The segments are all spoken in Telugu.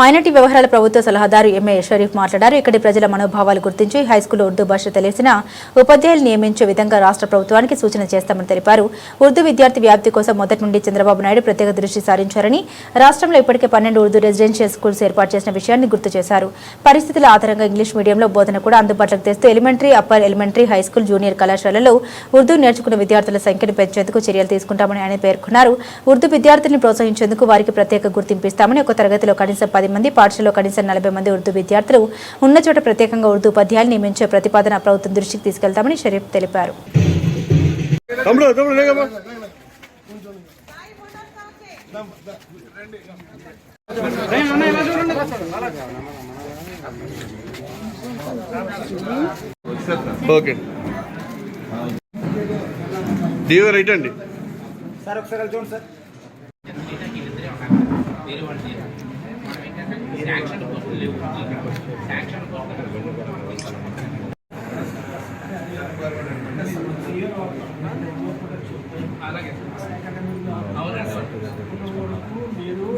మైనార్టీ వ్యవహారాల ప్రభుత్వ సలహాదారు ఎంఏ షరీఫ్ మాట్లాడారు. ఇక్కడి ప్రజల మనోభావాలు గుర్తించి హైస్కూల్లో ఉర్దూ భాష తెలిసిన ఉపాధ్యాయులు నియమించే విధంగా రాష్ట్ర ప్రభుత్వానికి సూచన చేస్తామని తెలిపారు. ఉర్దూ విద్యార్థి వ్యాప్తి కోసం మొదటి నుండి చంద్రబాబు నాయుడు ప్రత్యేక దృష్టి సారించారని రాష్ట్రంలో ఇప్పటికే పన్నెండు ఉర్దూ రెసిడెన్షియల్ స్కూల్స్ ఏర్పాటు చేసిన విషయాన్ని గుర్తు చేశారు. పరిస్థితుల ఆధారంగా ఇంగ్లీష్ మీడియంలో బోధన కూడా అందుబాటులోకి తెస్తూ elementary upper elementary high school junior కళాశాలలో ఉర్దూ నేర్చుకున్న విద్యార్థుల సంఖ్యను పెంచేందుకు చర్యలు తీసుకుంటామని ఆయన పేర్కొన్నారు. ఉర్దూ విద్యార్థుల్ని ప్రోత్సహించేందుకు వారికి ప్రత్యేక గుర్తింపు ఇస్తామని ఒక తరగతిలో కనీసం పది మంది పాఠశాలలో కనీసం నలభై మంది ఉర్దూ విద్యార్థులు ఉన్న చోట ప్రత్యేకంగా ఉర్దూ ఉపాధ్యాయులు నియమించే ప్రతిపాదన ప్రభుత్వం దృష్టికి తీసుకెళ్తామని షరీఫ్ తెలిపారు. తమ్ముడు తమ్ముడు లేకమ్మా ఓకే. డివో రైట్ అండి. సార్ ఒకసారి చూడండి సార్. శాంక్షన్ కోసం లేవు శాంక్షన్ కోసం అలాగే మీరు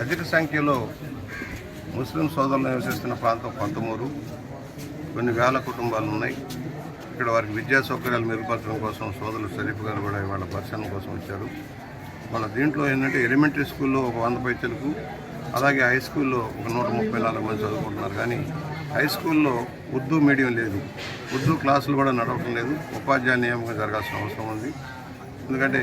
అధిక సంఖ్యలో ముస్లిం సోదరులు నివసిస్తున్న ప్రాంతం పంతమూరు. కొన్ని వేల కుటుంబాలు ఉన్నాయి. ఇక్కడ వారికి విద్యా సౌకర్యాలు మెరుగుపరచడం కోసం సోదరులు షరీఫ్ గారు కూడా ఇవాళ పరిశీలన కోసం వచ్చారు. మన దీంట్లో ఏంటంటే ఎలిమెంటరీ స్కూల్లో ఒక వంద పైచలకు అలాగే హై స్కూల్లో ఒక నూట ముప్పై నాలుగు మంది చదువుకుంటున్నారు. కానీ హై స్కూల్లో ఉర్దూ మీడియం లేదు. ఉర్దూ క్లాసులు కూడా నడవటం లేదు. ఉపాధ్యాయ నియామకం జరగాల్సిన అవసరం ఉంది. ఎందుకంటే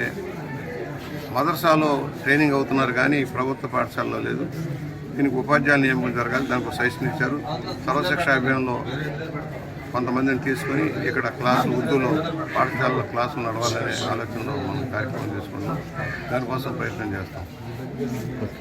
మదర్సాలో ట్రైనింగ్ అవుతున్నారు కానీ ప్రభుత్వ పాఠశాలలో లేదు. దీనికి ఉపాధ్యాయుల నియామకం జరగాలి. దానికి సజెషన్ ఇచ్చారు. సర్వశిక్ష అభియాన్లో కొంతమందిని తీసుకొని ఇక్కడ క్లాసులు ఉర్దూలో పాఠశాలలో క్లాసులు నడవాలనే ఆలోచనలో మనం కార్యక్రమం చేసుకుంటాం దానికోసం ప్రయత్నం చేస్తాం.